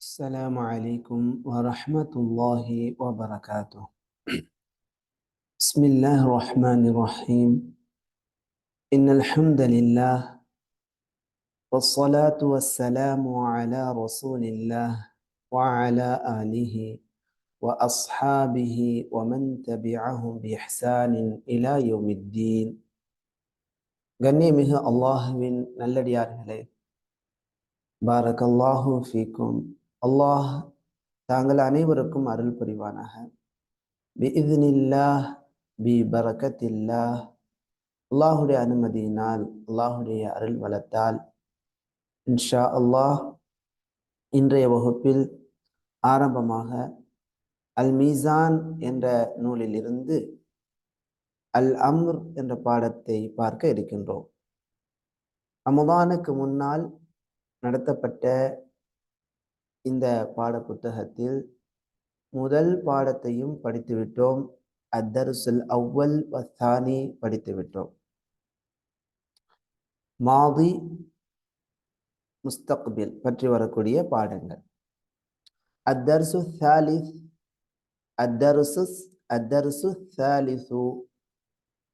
السلام عليكم ورحمة الله وبركاته بسم الله الرحمن الرحيم إن الحمد لله والصلاة والسلام على رسول الله وعلى آله وأصحابه ومن تبعهم بإحسان إلى يوم الدين கண்ணியமிகு அல்லாஹுவின் நல்லடியார்களே பாரக்கல்லாஹு ஃபீக்கும் அல்லாஹ் தாங்கள் அனைவருக்கும் அருள் புரிவானாக. பி பரக்கத்தில்லாஹ் அல்லாஹுடைய அனுமதியினால் அல்லாஹுடைய அருள் வளத்தால் இன்ஷா அல்லாஹ் இன்றைய வகுப்பில் ஆரம்பமாக அல் மீசான் என்ற நூலிலிருந்து அல் அம்ர் என்ற பாடத்தை பார்க்க இருக்கின்றோம். ரமதானுக்கு முன்னால் நடத்தப்பட்ட இந்த பாட புத்தகத்தில் முதல் பாடத்தையும் படித்துவிட்டோம். அத்தருசுல் அவ்வல் வத்தானி படித்துவிட்டோம். மாதி முஸ்தக்பில் பற்றி வரக்கூடிய பாடங்கள். அத்தர்சு சாலிஸ் அத்தருசு அத்தருசு சாலிசு.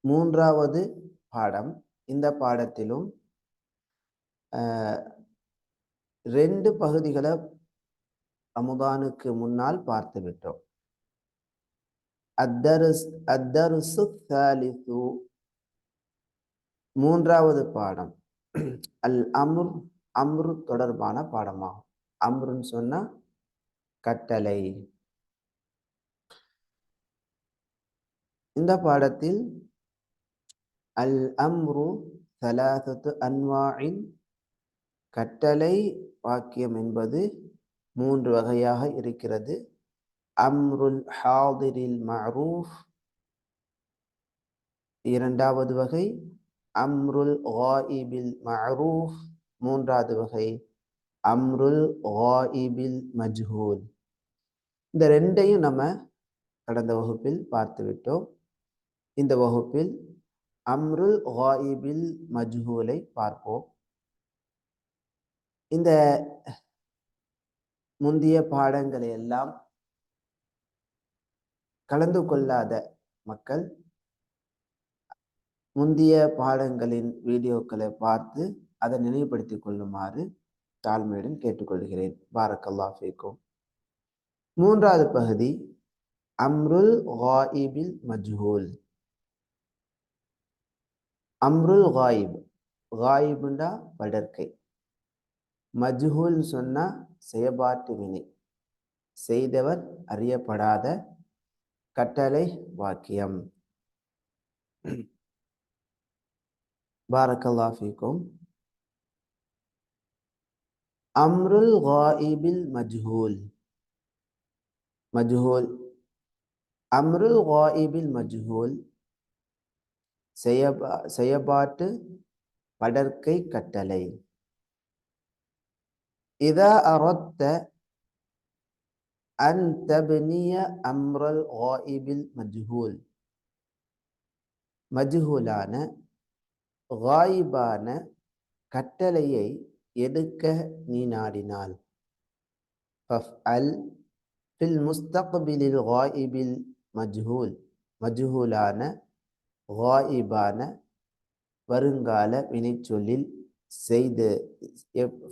மூன்றாவது பாடம். இந்த பாடத்திலும் ரெண்டு பகுதிகளை ரமதானுக்கு முன்னால் பார்த்து விட்டோம். அத்தருஸ் அத்தருசு தாலிசு மூன்றாவது பாடம். அல் அம்ர் அம்ரு தொடர்பான பாடமாகும். அம்ருன்னு சொன்னா கட்டளை. இந்த பாடத்தில் அல் அம்ரு சலாசத்து அன்வாயின் கட்டளை வாக்கியம் என்பது மூன்று வகையாக இருக்கிறது. அம்ருல் ஹாதிரில் மரூஃப் இரண்டாவது வகை அம்ருல் காயிபில் மரூஃப் மூன்றாவது வகை அம்ருல் காயிபில் மஜ்ஹூல். இந்த ரெண்டையும் நம்ம கடந்த வகுப்பில் பார்த்து விட்டோம். இந்த வகுப்பில் அம்ருல் காயிபில் மஜ்ஹூலை பார்ப்போம். இந்த முந்தைய பாடங்களை எல்லாம் கலந்து கொள்ளாத மக்கள் முந்தைய பாடங்களின் வீடியோக்களை பார்த்து அதை நினைவுபடுத்திக் கொள்ளுமாறு தாழ்மையுடன் கேட்டுக்கொள்கிறேன். பாரக்கல்லா ஃபேக்கும். மூன்றாவது பகுதி அம்ருல் ஹாயிபில் மஜ்ஹூல். அம்ருல் ஹாயிப் ஹாயிபுண்டா படற்கை மஜ்ஹூல் சொன்னா செயபாட்டு வினை. செய்தவர் அறியப்படாத கட்டளை வாக்கியம். பாரக்கல்லா ஃபீக்கும். அம்ருல் காயிபில் மஜ்ஹூல். மஜ்ஹூல். அம்ருல் காயிபில் மஜ்ஹூல். செயபா செயபாட்டு படற்கை கட்டளை. إذا أردت أن تبني أمر الغائب المجهول மஜ்ஹூலான காயிபான கட்டளையை எடுக்க நீ நாடினால் ஃபஃப்அல் ஃபில் முஸ்தக்பிலில் காயிபில் மஜ்ஹூல் மஜ்ஹூலான காயிபான வருங்கால வினைச்சொல்லில் செய்து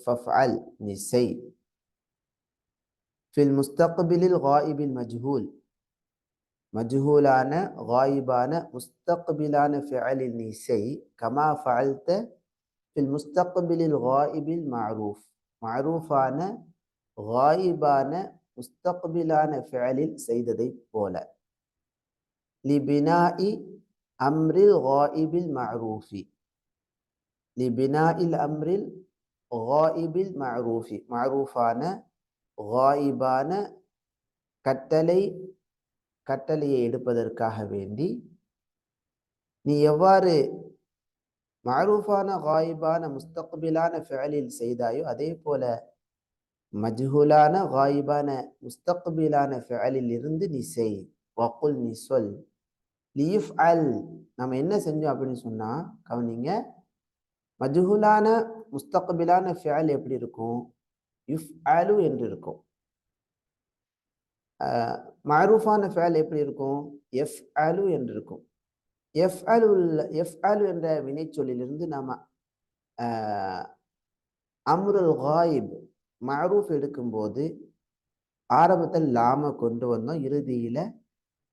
ஃபஃப்அல் நீ செய் ஃபில் முஸ்தக்பிலில் காயிபில் மஜ்ஹூல் மஜ்ஹூலான காயிபான முஸ்தக்பிலான ஃபிஅலில் நீ செய் கமா ஃபஅல்த ஃபில் முஸ்தக்பிலில் காயிபில் மஅரூஃப் மஅரூஃபான காயிபான முஸ்தக்பிலான ஃபிஅலில் செய்ததை போல லிபினாஇ அம்ரில் காயிபில் மஅரூஃபி அம்ரில் ஹாயிபில் மஅரூஃபி மஅரூஃபான ஹாயிபான கட்டளை கட்டளையை எடுப்பதற்காக வேண்டி. நீ எவ்வாறு மஅரூஃபான காயிபான முஸ்தக்பிலான ஃபேலில் செய்தாயோ அதே போல மஜ்ஹூலான காயிபான முஸ்தக்பிலான ஃபேலில் இருந்து நீ செய். வக்குல் நீ சொல். லீஃப் அல் நம்ம என்ன செஞ்சோம் அப்படின்னு சொன்னால் கவனிங்க. மஜ்ஹூலான முஸ்தகபிலான ஃபியல் எப்படி இருக்கும்? யுஃப் ஆலு என்று இருக்கும். மாரூஃபான ஃபேல் எப்படி இருக்கும்? எஃப் ஆலு என்று இருக்கும். எஃப் ஆலு எஃப் ஆலு என்ற வினைச்சொல்லிலிருந்து நாம் அம்ருல் ஹாயிப் மரூஃப் எடுக்கும்போது ஆரம்பத்தில் லாம கொண்டு வந்தோம். இறுதியில்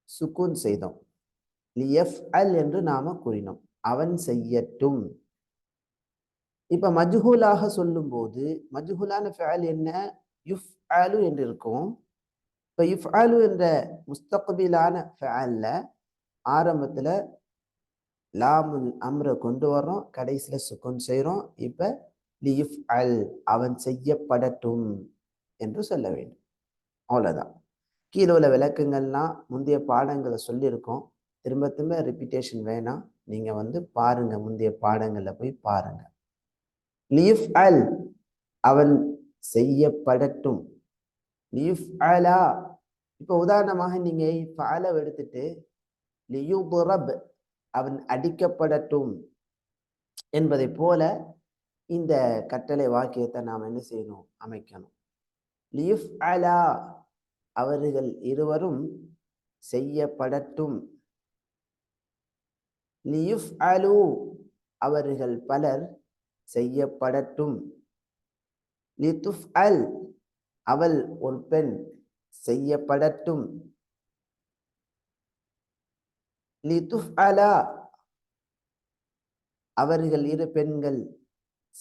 சுக்கூன் செய்தோம். எஃப் அல் என்று நாம கூறினோம். அவன் செய்யட்டும். இப்ப மஜ்ஹூலாக சொல்லும் போது மஜ்ஹூலான ஃபேல் என்ன? யுஃப் ஆலு என்று இருக்கும். இப்ப யுஃப் ஆலு என்ற முஸ்தகபிலான ஃபேல்ல ஆரம்பத்துல லாமுல் அம்ரை கொண்டு வர்றோம். கடைசியில சுக்குன் செய்கிறோம் இப்ப லியுஃப் அல் அவன் செய்யப்படட்டும் என்று சொல்ல வேண்டும். அவ்வளோதான் கீழே உள்ள விளக்கங்கள்லாம் முந்தைய பாடங்களை சொல்லியிருக்கோம். திரும்ப திரும்ப ரிப்பீட்டேஷன் வேணாம். நீங்கள் வந்து பாருங்க முந்தைய பாடங்களில் போய் பாருங்க. லியுஃப் அல் அவன் செய்யப்படட்டும். லியுஃப் அலா இப்போ உதாரணமாக நீங்கள் ஃபாலவ் எடுத்துட்டு லியுபுரப் அவன் அடிக்கப்படட்டும் என்பதை போல இந்த கட்டளை வாக்கியத்தை நாம் என்ன செய்யணும்? அமைக்கணும். லியுஃப் அலா அவர்கள் இருவரும் செய்யப்படட்டும். லியுஃப் அலு அவர்கள் பலர் செய்யப்படட்டும். லித்துஃப் அல் அவள் ஒரு பெண் செய்யப்படட்டும். லித்துஃப் அலா அவர்கள் இரு பெண்கள்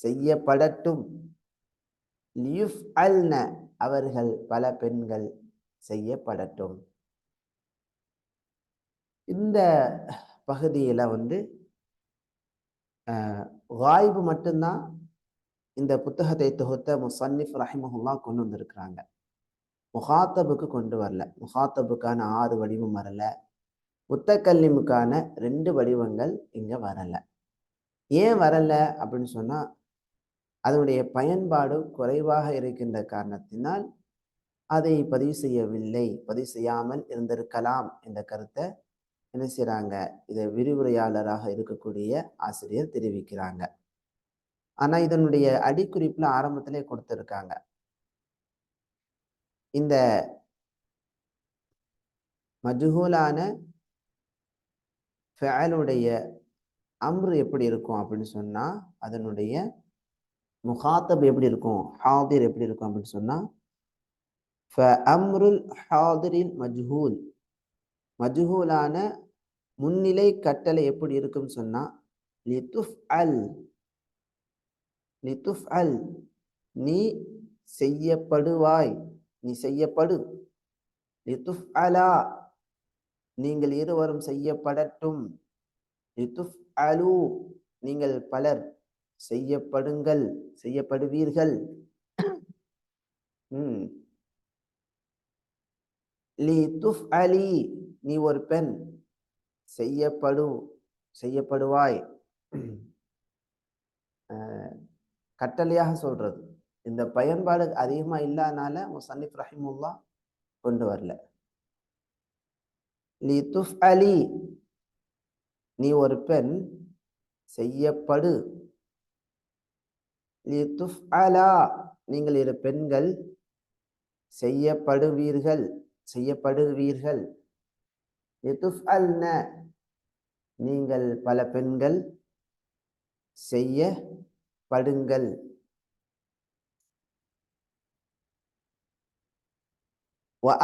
செய்யப்படட்டும். லியுஃப் அல்ன அவர்கள் பல பெண்கள் செய்யப்படட்டும். இந்த பகுதியில் வந்து வாய்வு மட்டும்தான் இந்த புத்தகத்தை தொகுத்த முசன்னிஃப் ரஹிமஹுல்லா கொண்டு வந்திருக்கிறாங்க. முகாத்தபுக்கு கொண்டு வரல. முகாத்தபுக்கான ஆறு வடிவம் வரல. முத்தக்கல்லிமுக்கான ரெண்டு வடிவங்கள் இங்கே வரலை. ஏன் வரலை அப்படின்னு சொன்னால் அதனுடைய பயன்பாடு குறைவாக இருக்கின்ற காரணத்தினால் அதை பதிவு செய்யவில்லை. பதிவு செய்யாமல் இருந்திருக்கலாம் என்ற கருத்தை என்ன செய்கிறாங்க இதை விரிவுரையாளராக இருக்கக்கூடிய ஆசிரியர் தெரிவிக்கிறாங்க. ஆனால் இதனுடைய அடிக்குறிப்பில் ஆரம்பத்திலே கொடுத்துருக்காங்க. இந்த மஜுகூலான ஃபேலுடைய அம்ரு எப்படி இருக்கும் அப்படின்னு சொன்னால் அதனுடைய முகாத்தப் எப்படி இருக்கும்? ஹாதிர் எப்படி இருக்கும் அப்படின்னு சொன்னால் ஃப அம்ருல் ஹாதிரின் மஜ்ஹூல். மஜ்ஹூலான முன்னிலை கட்டளை எப்படி இருக்கும்னு சொன்னா லித்துஃப் அல் லித்துஃப் அல் நீ செய்யப்படுவாய் நீ செய்யப்படு லித்துஃப் அலா நீங்கள் இருவரும் செய்யப்படட்டும் லித்துஃப் அலு நீங்கள் பலர் செய்யப்படுங்கள் செய்யப்படுவீர்கள் லித்துஃப் அலி நீ ஒரு பெண் செய்யப்படு செய்யப்படுவாய். கட்டளையாக சொல்றது. இந்த பயன்பாடு அதிகமாக இல்லாதனால முசன்னிப் ரஹிமுல்லா கொண்டு வரல. லி துஃப் அலி நீ ஒரு பெண் செய்யப்படு. லி துஃப் அலா நீங்கள் இரு பெண்கள் செய்யப்படுவீர்கள் செய்யப்படுவீர்கள். நீங்கள் பல பெண்கள் செய்ய படுங்கள்.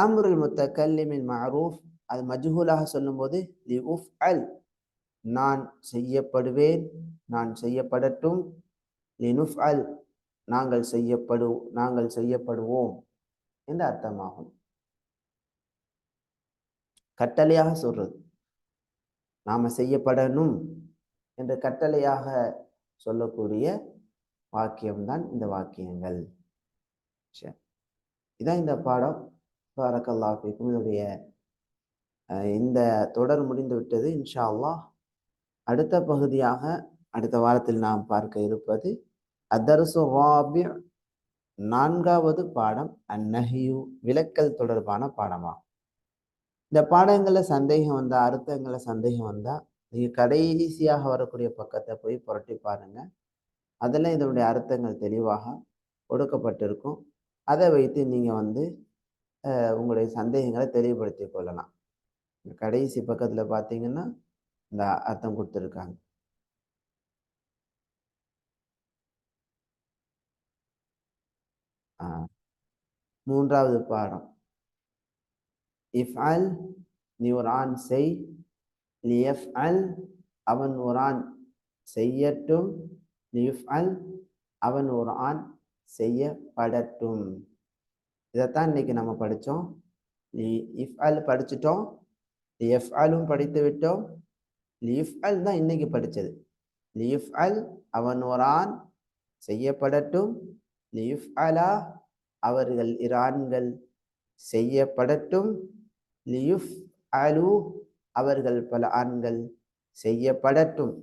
அம்ருல் முத்தக்கல்லிமின் மாரூஃப் அது மஜ்ஹூலாக சொல்லும்போது லி உஃப் அல் நான் செய்யப்படுவேன் நான் செய்யப்படட்டும். லினுஃப் அல் நாங்கள் செய்யப்படு நாங்கள் செய்யப்படுவோம் என்று அர்த்தமாகும். கட்டளையாக சொல்றது. நாம செய்யப்படணும் என்ற கட்டளையாக சொல்லக்கூடிய வாக்கியம்தான் இந்த வாக்கியங்கள். இதான் இந்த பாடம். பாரக்கல்லாஃபிக்கும் இதனுடைய இந்த தொடர் முடிந்து விட்டது. இன்ஷா அல்லாஹ் அடுத்த பகுதியாக அடுத்த வாரத்தில் நாம் பார்க்க இருப்பது அதர்சு நான்காவது பாடம் அந்நஹியு. விளக்கல் தொடர்பான பாடமாகும். இந்த பாடங்களில் சந்தேகம் வந்தால் அர்த்தங்களை சந்தேகம் வந்தால் நீங்கள் கடைசியாக வரக்கூடிய பக்கத்தை போய் புரட்டி பாருங்க. அதில் இதனுடைய அர்த்தங்கள் தெளிவாக கொடுக்கப்பட்டிருக்கும் அதை வைத்து நீங்கள் வந்து உங்களுடைய சந்தேகங்களை தெளிவுபடுத்தி கொள்ளலாம். கடைசி பக்கத்தில் பார்த்தீங்கன்னா இந்த அர்த்தம் கொடுத்துருக்காங்க. மூன்றாவது பாடம். இஃப் அல் நீ ஒரு ஆண் செய் லியஃப் அல் அவன் ஒரு ஆண் செய்யட்டும் லியுஃப் அல் அவன் ஒரு ஆண் செய்யப்படட்டும். இதைத்தான் இன்னைக்கு நம்ம படித்தோம் இஃப் அல் படிச்சிட்டோம் லியஃப் அலும் படித்து விட்டோம் லிஃப் அல் தான் இன்னைக்கு படித்தது லிஃப் அல் அவன் ஒரு ஆண் செய்யப்படட்டும் லிஃப் அலா அவர்கள் இரான்கள் செய்யப்படட்டும் லியுஃப் அலு அவர்கள் பல ஆண்கள் செய்யப்படட்டும்.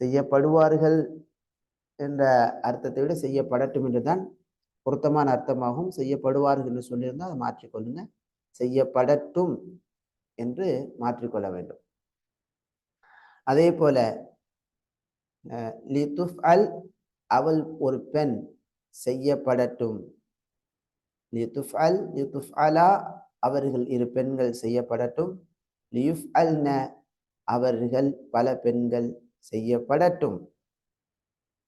செய்யப்படுவார்கள் என்ற அர்த்தத்தை விட செய்யப்படட்டும் என்றுதான் பொருத்தமான அர்த்தமாகவும் செய்யப்படுவார்கள் என்று சொல்லியிருந்தால் அதை மாற்றிக்கொள்ளுங்க செய்யப்படட்டும் என்று மாற்றிக்கொள்ள வேண்டும். அதே போல லிதுஃப் அல் அவள் ஒரு பெண் செய்யப்படட்டும். லிதுஃப் அல் லிதுஃப் அலா அவர்கள் இரு பெண்கள் செய்யப்படட்டும். லியுஃப் அல்ன அவர்கள் பல பெண்கள் செய்யப்படட்டும்.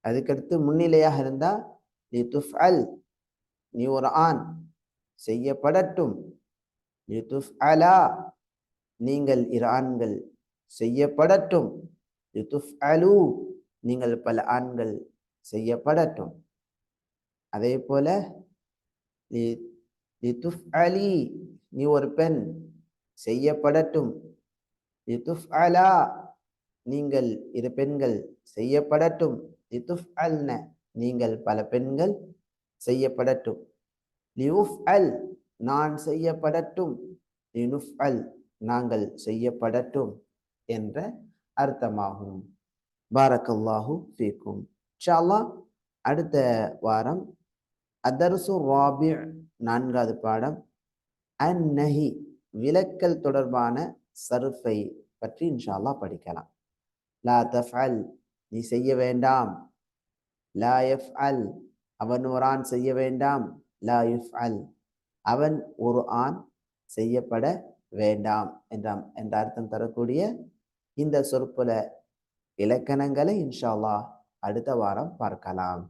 அதுக்கடுத்து முன்னிலையாக இருந்தா லிதுஃப் அல் நீ ஒரு ஆண் செய்யப்படட்டும். லிதுஃப் அலா நீங்கள் இரு ஆண்கள் செய்யப்படட்டும். லிதுஃப் அலு நீங்கள் பல ஆண்கள் செய்யப்படட்டும். அதே போல லிதுஃப் அலி நீ ஒரு பெண் செய்யப்படட்டும். லிதுஃப் அலா நீங்கள் இரு பெண்கள் செய்யப்படட்டும். லிதுஃப் அல்ன நீங்கள் பல பெண்கள் செய்யப்படட்டும். லியுஃப் அல் நான் செய்யப்படட்டும். லினுஃப் அல் நாங்கள் செய்யப்படட்டும் என்ற அர்த்தமாகும். பாரக்கல்லாஹு ஃபீக்கும். ஷாலா அடுத்த வாரம். அதர்சு ராபி நான்காவது பாடம். அன் நஹி விலக்கல் தொடர்பான சருஃபை பற்றி இன்ஷால்லா படிக்கலாம். லா தஃஅல் நீ செய்ய வேண்டாம். லா எஃப் அல் அவன் ஒரு ஆண் செய்ய வேண்டாம். லா யுஃப் அல் அவன் ஒரு ஆண் செய்யப்பட வேண்டாம் என்றாம் என்ற அர்த்தம் தரக்கூடிய இந்த சொற்புல இலக்கணங்களை இன்ஷால்லா அடுத்த வாரம் பார்க்கலாம்.